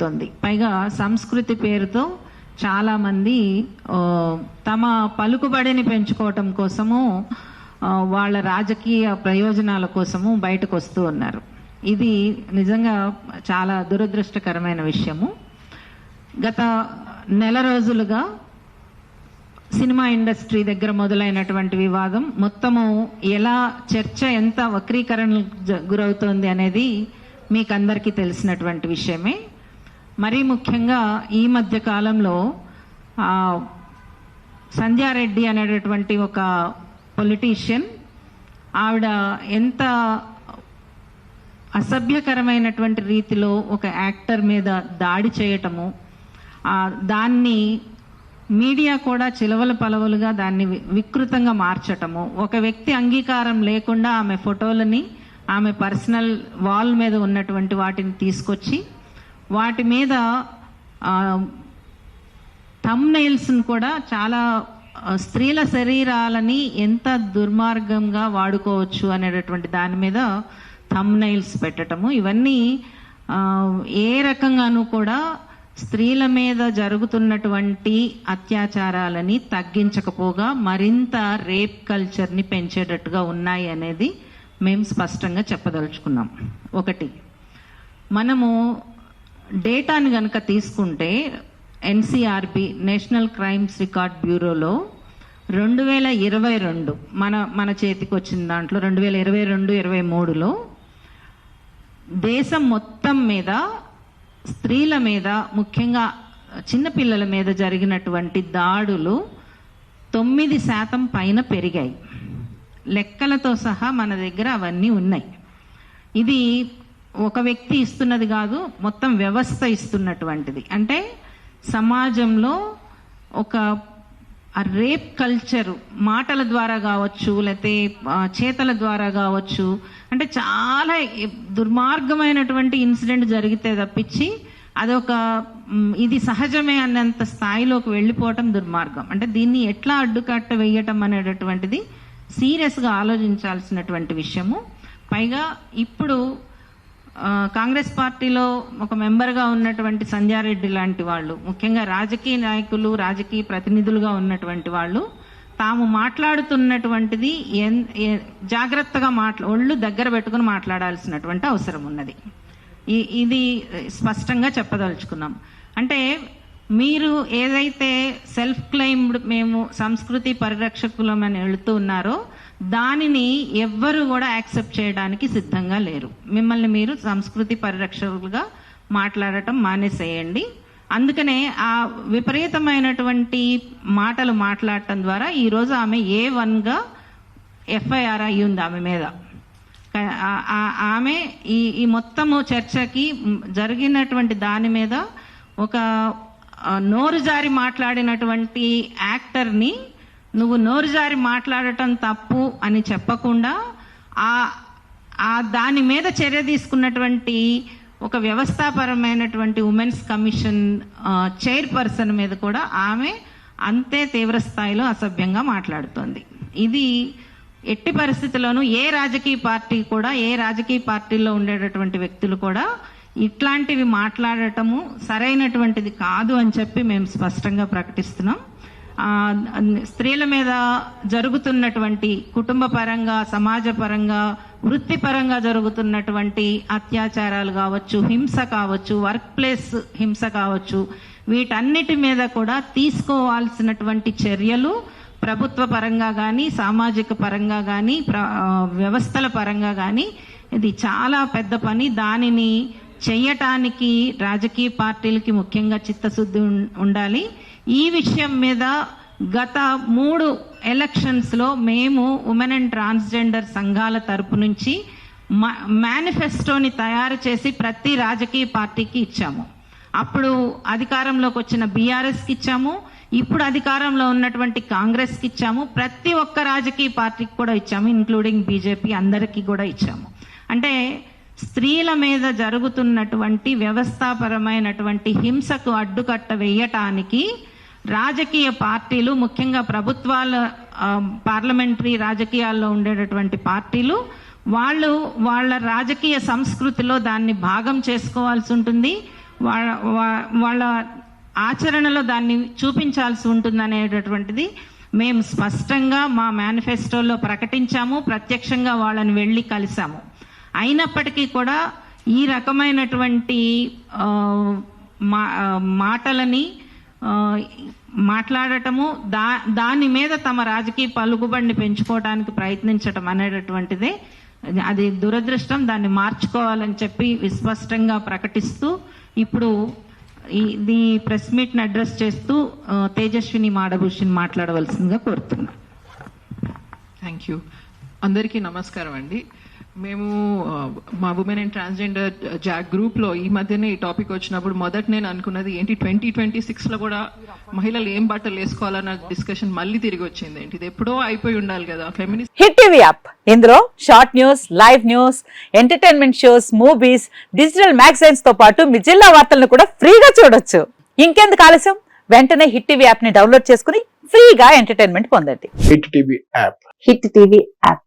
జరుగుతుంది. పైగా సంస్కృతి పేరుతో చాలా మంది తమ పలుకుబడిని పెంచుకోవటం కోసము వాళ్ళ రాజకీయ ప్రయోజనాల కోసము బయటకు వస్తూ ఉన్నారు. ఇది నిజంగా చాలా దురదృష్టకరమైన విషయము. గత నెల రోజులుగా సినిమా ఇండస్ట్రీ దగ్గర మొదలైనటువంటి వివాదం మొత్తము ఎలా చర్చ ఎంత వక్రీకరణ గురవుతోంది అనేది మీకు అందరికీ తెలిసినటువంటి విషయమే. మరీ ముఖ్యంగా ఈ మధ్య కాలంలో సంధ్యారెడ్డి అనేటటువంటి ఒక పొలిటీషియన్ ఆవిడ ఎంత అసభ్యకరమైనటువంటి రీతిలో ఒక యాక్టర్ మీద దాడి చేయటము దాన్ని మీడియా కూడా చిలవల పలవలుగా దాన్ని వి- వికృతంగా మార్చటము ఒక వ్యక్తి అంగీకారం లేకుండా ఆమె ఫోటోలని ఆమె పర్సనల్ వాల్ మీద ఉన్నటువంటి వాటిని తీసుకొచ్చి వాటి మీద థమ్ నెయిల్స్ని కూడా చాలా స్త్రీల శరీరాలని ఎంత దుర్మార్గంగా వాడుకోవచ్చు అనేటటువంటి దాని మీద థమ్ నెయిల్స్ పెట్టడము ఇవన్నీ ఏ రకంగానూ కూడా స్త్రీల మీద జరుగుతున్నటువంటి అత్యాచారాలని తగ్గించకపోగా మరింత రేప్ కల్చర్ని పెంచేటట్టుగా ఉన్నాయి అనేది మేము స్పష్టంగా చెప్పదలుచుకున్నాం. ఒకటి మనము డేటాని కనుక తీసుకుంటే ఎన్సిఆర్బి నేషనల్ క్రైమ్స్ రికార్డ్ బ్యూరోలో రెండు వేల ఇరవై రెండు మన మన చేతికి వచ్చిన దాంట్లో రెండు వేల ఇరవై రెండు ఇరవై మూడులో దేశం మొత్తం మీద స్త్రీల మీద ముఖ్యంగా చిన్నపిల్లల మీద జరిగినటువంటి దాడులు తొమ్మిది శాతం పైన పెరిగాయి. లెక్కలతో సహా మన దగ్గర అవన్నీ ఉన్నాయి. ఇది ఒక వ్యక్తి ఇస్తున్నది కాదు మొత్తం వ్యవస్థ ఇస్తున్నటువంటిది. అంటే సమాజంలో ఒక రేప్ కల్చర్ మాటల ద్వారా కావచ్చు లేకపోతే చేతల ద్వారా కావచ్చు అంటే చాలా దుర్మార్గమైనటువంటి ఇన్సిడెంట్ జరిగితే తప్పించి అదొక ఇది సహజమే అన్నంత స్థాయిలోకి వెళ్ళిపోవటం దుర్మార్గం. అంటే దీన్ని ఎట్లా అడ్డుకట్ట వేయటం అనేటటువంటిది సీరియస్గా ఆలోచించాల్సినటువంటి విషయము. పైగా ఇప్పుడు కాంగ్రెస్ పార్టీలో ఒక మెంబర్గా ఉన్నటువంటి సంధ్యారెడ్డి లాంటి వాళ్ళు ముఖ్యంగా రాజకీయ నాయకులు రాజకీయ ప్రతినిధులుగా ఉన్నటువంటి వాళ్ళు తాము మాట్లాడుతున్నటువంటిది ఎన్- జాగ్రత్తగా మాట్లా ఒళ్ళు దగ్గర పెట్టుకుని మాట్లాడాల్సినటువంటి అవసరం ఉన్నది. ఈ- ఇది స్పష్టంగా చెప్పదలుచుకున్నాం. అంటే మీరు ఏదైతే సెల్ఫ్ క్లెయిమ్డ్ మేము సంస్కృతి పరిరక్షకులం అని వెళుతూ ఉన్నారో దానిని ఎవ్వరు కూడా యాక్సెప్ట్ చేయడానికి సిద్ధంగా లేరు. మిమ్మల్ని మీరు సంస్కృతి పరిరక్షకులుగా మాట్లాడటం మానేసేయండి. అందుకనే ఆ విపరీతమైనటువంటి మాటలు మాట్లాడటం ద్వారా ఈరోజు ఆమె ఏ వన్గా ఎఫ్ఐఆర్ అయ్యి ఉంది ఆమె మీద. ఆమె ఈ ఈ మొత్తము చర్చకి జరిగినటువంటి దాని మీద ఒక నోరు జారి మాట్లాడినటువంటి యాక్టర్ని నువ్వు నోరు జారి మాట్లాడటం తప్పు అని చెప్పకుండా ఆ ఆ దాని మీద చర్య తీసుకున్నటువంటి ఒక వ్యవస్థాపరమైనటువంటి ఉమెన్స్ కమిషన్ చైర్పర్సన్ మీద కూడా ఆమె అంతే తీవ్ర స్థాయిలో అసభ్యంగా మాట్లాడుతోంది. ఇది ఎట్టి పరిస్థితుల్లోనూ ఏ రాజకీయ పార్టీ కూడా ఏ రాజకీయ పార్టీలో ఉండేటటువంటి వ్యక్తులు కూడా ఇట్లాంటివి మాట్లాడటము సరైనటువంటిది కాదు అని చెప్పి మేము స్పష్టంగా ప్రకటిస్తున్నాం. స్త్రీల మీద జరుగుతున్నటువంటి కుటుంబ పరంగా సమాజ పరంగా వృత్తిపరంగా జరుగుతున్నటువంటి అత్యాచారాలు కావచ్చు హింస కావచ్చు వర్క్ ప్లేస్ హింస కావచ్చు వీటన్నిటి మీద కూడా తీసుకోవాల్సినటువంటి చర్యలు ప్రభుత్వ పరంగా కానీ సామాజిక పరంగా కానీ వ్యవస్థల పరంగా కానీ ఇది చాలా పెద్ద పని. దానిని చేయటానికి రాజకీయ పార్టీలకి ముఖ్యంగా చిత్తశుద్ధి ఉండాలి. ఈ విషయం మీద గత మూడు ఎలక్షన్స్లో మేము ఉమెన్ అండ్ ట్రాన్స్జెండర్ సంఘాల తరపు నుంచి మేనిఫెస్టోని తయారు చేసి ప్రతి రాజకీయ పార్టీకి ఇచ్చాము. అప్పుడు అధికారంలోకి వచ్చిన బీఆర్ఎస్కి ఇచ్చాము. ఇప్పుడు అధికారంలో ఉన్నటువంటి కాంగ్రెస్కి ఇచ్చాము. ప్రతి ఒక్క రాజకీయ పార్టీకి కూడా ఇచ్చాము. ఇంక్లూడింగ్ బీజేపీ అందరికీ కూడా ఇచ్చాము. అంటే స్త్రీల మీద జరుగుతున్నటువంటి వ్యవస్థాపరమైనటువంటి హింసకు అడ్డుకట్ట వేయటానికి రాజకీయ పార్టీలు ముఖ్యంగా ప్రభుత్వాల పార్లమెంటరీ రాజకీయాల్లో ఉండేటటువంటి పార్టీలు వాళ్ళు వాళ్ళ రాజకీయ సంస్కృతిలో దాన్ని భాగం చేసుకోవాల్సి ఉంటుంది. వాళ్ళ వాళ్ళ ఆచరణలో దాన్ని చూపించాల్సి ఉంటుంది అనేటటువంటిది మేము స్పష్టంగా మా మేనిఫెస్టోలో ప్రకటించాము ప్రత్యక్షంగా వాళ్ళని వెళ్ళి కలిసాము. అయినప్పటికీ కూడా ఈ రకమైనటువంటి మా మాటలని మాట్లాడటము దా దాని మీద తమ రాజకీయ పలుకుబడిని పెంచుకోవడానికి ప్రయత్నించటం అనేటటువంటిదే. అది దురదృష్టం దాన్ని మార్చుకోవాలని చెప్పి విస్పష్టంగా ప్రకటిస్తూ ఇప్పుడు ఇది ప్రెస్ మీట్ని అడ్రస్ చేస్తూ తేజస్విని మాడభూషణ్ మాట్లాడవలసిందిగా కోరుతున్నాను. థ్యాంక్ యూ అందరికీ నమస్కారం అండి. మేము మా ఉమెన్ అండ్ ట్రాన్స్జెండర్ జాక్ గ్రూప్లో ఈ మధ్యనే ఈ టాపిక్ వచ్చినప్పుడు మొదట నేను అనుకున్నది ఏంటి ట్వంటీ ట్వంటీ సిక్స్లో కూడా మహిళలు ఏం బట్టలు వేసుకోవాలన్న డిస్కషన్ మళ్ళీ తిరిగి వచ్చింది. ఏంటి ఇది ఎప్పుడో అయిపోయి ఉండాలి కదా ఫెమినిస్ట్ హిట్ టీవీ యాప్ ఇందులో short news live news entertainment shows movies digital మ్యాగజైన్స్తో పాటు మీ జిల్లా వార్తలను కూడా ఫ్రీగా చూడొచ్చు. ఇంకెందుకు ఆలస్యం? వెంటనే హిట్ టీవీ యాప్ని డౌన్లోడ్ చేసుకుని ఫ్రీగా ఎంటర్టైన్మెంట్ పొందండి. Hit TV app hit TV app